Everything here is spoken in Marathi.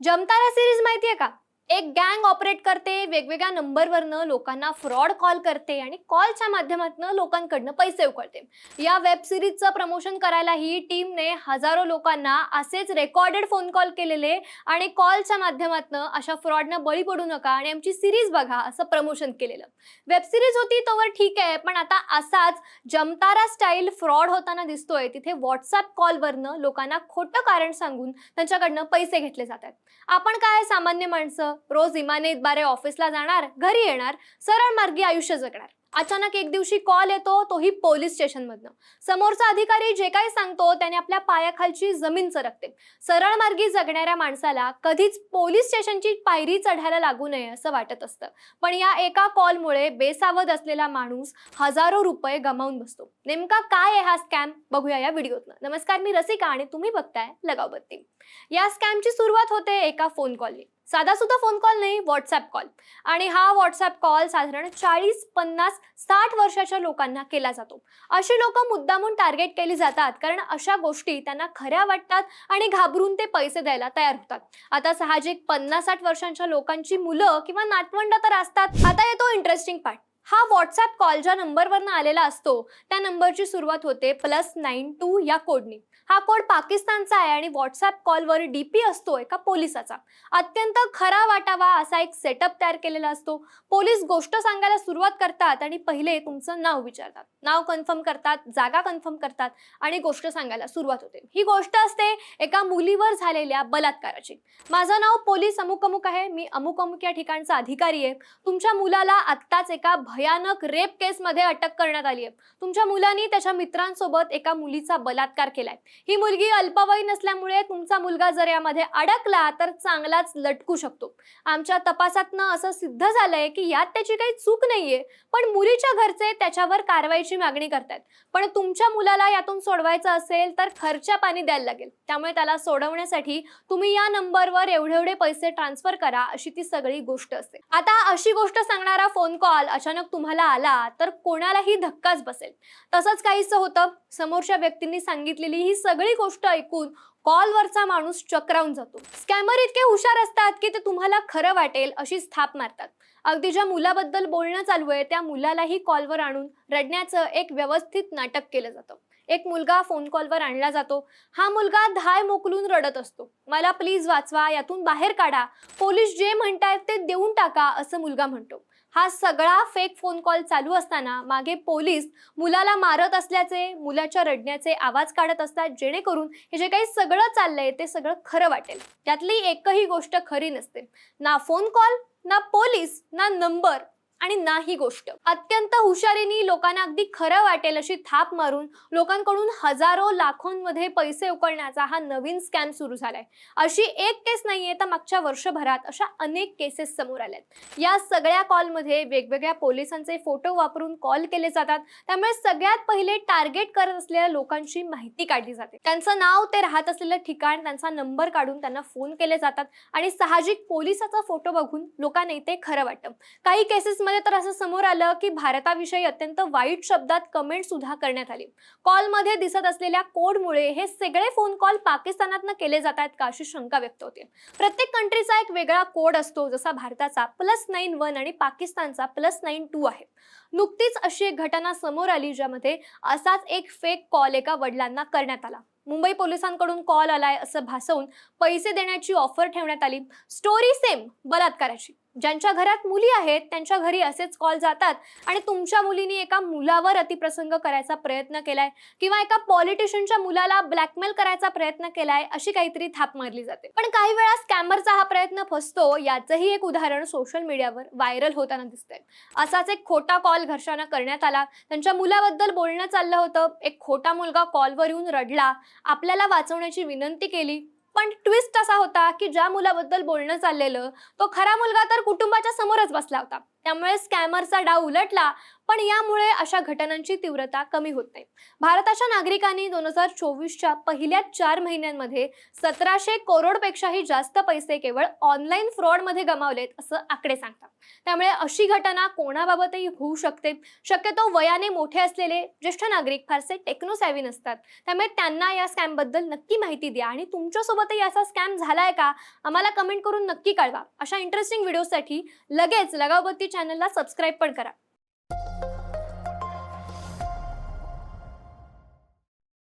जमतारा सिरीज माहितीये का? एक गँग ऑपरेट करते वेगवेगळ्या नंबरवरनं लोकांना फ्रॉड कॉल करते आणि कॉलच्या माध्यमातून लोकांकडनं पैसे उकळते. या वेब सिरीजचं प्रमोशन करायलाही टीमने हजारो लोकांना असेच रेकॉर्डेड फोन कॉल केलेले आणि कॉलच्या माध्यमातून अशा फ्रॉडनं बळी पडू नका आणि आमची सिरीज बघा असं प्रमोशन केलेलं. वेब सिरीज होती तोवर ठीक आहे पण आता असाच जमतारा स्टाईल फ्रॉड होताना दिसतोय. तिथे व्हॉट्सअप कॉलवरनं लोकांना खोटं कारण सांगून त्यांच्याकडनं पैसे घेतले जातात. आपण काय सामान्य माणसं? रोज इमानीतबारे ऑफिसला जाणार घरी येणार सरळ मार्गी आयुष्य जगणार. अचानक एक दिवशी कॉल येतो तोही पोलीस स्टेशनमधनं समोरचा अधिकारी जे काही सांगतो त्याने आपल्या पायाखालची जमीन सरकते सरळ मार्गी जगणाऱ्या माणसाला कधीच पोलीस स्टेशनची पायरी चढायला लागू नये असं वाटत असतं. पण या एका कॉलमुळे बेसावध असलेला माणूस हजारो रुपये गमावून बसतो. नेमका काय आहे हा स्कॅम बघूया या व्हिडिओतनं. नमस्कार मी रसिका आणि तुम्ही बघताय लगावबत्ती. या स्कॅमची सुरुवात होते एका फोन कॉलने साधा सुद्धा फोन कॉल नाही व्हॉट्सअप कॉल आणि हा व्हॉट्सअप कॉल साधारण चाळीस पन्नास साठ वर्षाच्या लोकांना केला जातो. अशी लोक मुद्दामून टार्गेट केली जातात कारण अशा गोष्टी त्यांना खऱ्या वाटतात आणि घाबरून ते पैसे द्यायला तयार होतात. आता साहजिक पन्नास साठ वर्षांच्या लोकांची मुलं किंवा नातवंड तर असतात. आता येतो इंटरेस्टिंग पार्ट हा व्हॉट्सअप कॉल ज्या नंबरवरनं आलेला असतो त्या नंबरची सुरुवात होते प्लस नाईन टू या कोडने हा कोड पाकिस्तानचा आहे आणि व्हॉट्सअप कॉलवर डी पी असतो एका पोलिसाचा. अत्यंत खरा वाटावा असा एक सेटअप तयार केलेला असतो. पोलीस गोष्ट सांगायला सुरुवात करतात आणि पहिले तुमचं नाव विचारतात. नाव कन्फर्म करतात जागा कन्फर्म करतात आणि गोष्ट सांगायला सुरुवात होते. ही गोष्ट असते एका मुलीवर झालेल्या बलात्काराची. माझं नाव पोलीस अमुक अमुक आहे मी अमुक अमुक या ठिकाणचा अधिकारी आहे. तुमच्या मुलाला आत्ताच एका भयानक रेप केसमध्ये अटक करण्यात आली आहे. तुमच्या मुलांनी त्याच्या मित्रांसोबत एका मुलीचा बलात्कार केलाय. ही मुलगी अल्पवयीन नसल्यामुळे तुमचा मुलगा जर यामध्ये अडकला तर चांगलाच लटकू शकतो. आमच्या तपासातनं असं सिद्ध झालंय की यात त्याची काही चूक नाहीये पण मुलीच्या घरचे त्याच्यावर कारवाईची मागणी करतायत. पण तुमच्या मुलाला यातून सोडवायचं असेल तर खर्चा पाणी द्यायला लागेल. त्यामुळे त्याला सोडवण्यासाठी तुम्ही या नंबरवर एवढे एवढे पैसे ट्रान्सफर करा अशी ती सगळी गोष्ट असते. आता अशी गोष्ट सांगणारा फोन कॉल अचानक तुम्हाला आला तर कोणालाही धक्काच बसेल. तसंच काहीच होतं. समोरच्या व्यक्तींनी सांगितलेली ही सगळी गोष्ट ऐकून कॉलवरचा माणूस चक्रावून जातो. स्कॅमर इतके हुशार असतात की ते तुम्हाला खरं वाटेल अशी स्थाप मारतात. अगदी ज्या मुलाबद्दल बोलणं चालू आहे त्या मुलालाही कॉलवर आणून रडण्याचं एक व्यवस्थित नाटक केलं जातं. एक मुलगा फोन कॉलवर आणला जातो. हा मुलगा धाय मोकलून रडत असतो. मला प्लीज वाचवा यातून बाहेर काढा. पोलीस जे म्हणतायत ते देऊन टाका असं मुलगा म्हणतो. हा सगळा फेक फोन कॉल चालू असताना मागे पोलीस मुलाला मारत असल्याचे मुलाच्या रडण्याचे आवाज काढत असतात जेणेकरून हे जे काही सगळं चाललंय ते सगळं खरं वाटेल. त्यातली एकही गोष्ट खरी नसते. ना फोन कॉल ना पोलीस ना नंबर आणि नाही गोष्ट. अत्यंत हुशारीने लोकांना अगदी खरं वाटेल अशी थाप मारून लोकांकडून हजारो लाखोंमध्ये पैसे उकळण्याचा हा नवीन स्कॅम सुरू झालाय. अशी एक केस नाहीये तर मागच्या वर्षभरात अशा अनेक केसेस समोर आल्यात. या सगळ्या कॉलमध्ये वेगवेगळ्या पोलिसांचे फोटो वापरून कॉल केले जातात. त्यामुळे सगळ्यात पहिले टार्गेट करत असलेल्या लोकांची माहिती काढली जाते. त्यांचं नाव ते राहत असलेलं ठिकाण त्यांचा नंबर काढून त्यांना फोन केले जातात. आणि साहजिक पोलिसाचा फोटो बघून लोकांना ते खरं वाटतं. काही केसेस कॉलमध्ये तर असं समोर आलं की भारताविषयी अत्यंत वाईट शब्दात कमेंट सुद्धा करण्यात आली. कॉलमध्ये दिसत असलेल्या कोडमुळे हे सगळे फोन कॉल पाकिस्तानातनं केले जात आहेत का अशी शंका व्यक्त होते. प्रत्येक कंट्रीचा एक वेगळा कोड असतो जसा भारताचा प्लस नाईन वन आणि पाकिस्तानचा प्लस नाईन टू आहे. नुकतीच अशी एक घटना समोर आली ज्यामध्ये असाच एक फेक कॉल एका वडिलांना करण्यात आला. मुंबई पोलिसांकडून कॉल आलाय असं भासवून पैसे देण्याची ऑफर ठेवण्यात आली. स्टोरी सेम बलात्काराची. ज्यांच्या घरात मुली आहेत त्यांच्या घरी असेच कॉल जातात आणि तुमच्या मुलीने एका मुलावर अतिप्रसंग करायचा प्रयत्न केलाय किंवा एका पॉलिटिशियनच्या मुलाला ब्लॅकमेल करायचा प्रयत्न केलाय अशी काहीतरी थाप मारली जाते. पण काही वेळा स्कॅमरचा हा प्रयत्न फसतो याचंही एक उदाहरण सोशल मीडियावर व्हायरल होताना दिसतंय. असाच एक खोटा कॉल घरच्यांना करण्यात आला. त्यांच्या मुलाबद्दल बोलणं चाललं होतं. एक खोटा मुलगा कॉलवर येऊन रडला. आपल्याला वाचवण्याची विनंती केली. पण ट्विस्ट असा होता की ज्या मुलाबद्दल बोलणं चाललेलं तो खरा मुलगा तर कुटुंबाच्या समोरच बसला होता. त्यामुळे स्कॅमरचा डाव उलटला पण यामुळे अशा घटनांची तीव्रता कमी होत नाही. भारताच्या नागरिकांनी दोन हजार चोवीसच्या पहिल्या चार महिन्यांमध्ये सतराशे करोडपेक्षाही जास्त पैसे केवळ ऑनलाईन फ्रॉडमध्ये गमावलेत असं आकडे सांगतात. त्यामुळे अशी घटना कोणाबाबतही होऊ शकते. शक्यतो वयाने मोठे असलेले ज्येष्ठ नागरिक फारसे टेक्नो सॅव्ही नसतात. त्यामुळे त्यांना या स्कॅमबद्दल नक्की माहिती द्या. आणि तुमच्यासोबतही असा स्कॅम झालाय का? आम्हाला कमेंट करून नक्की कळवा. अशा इंटरेस्टिंग व्हिडिओसाठी लगेच लगावबत्ती चॅनलला सबस्क्राईब पण करा.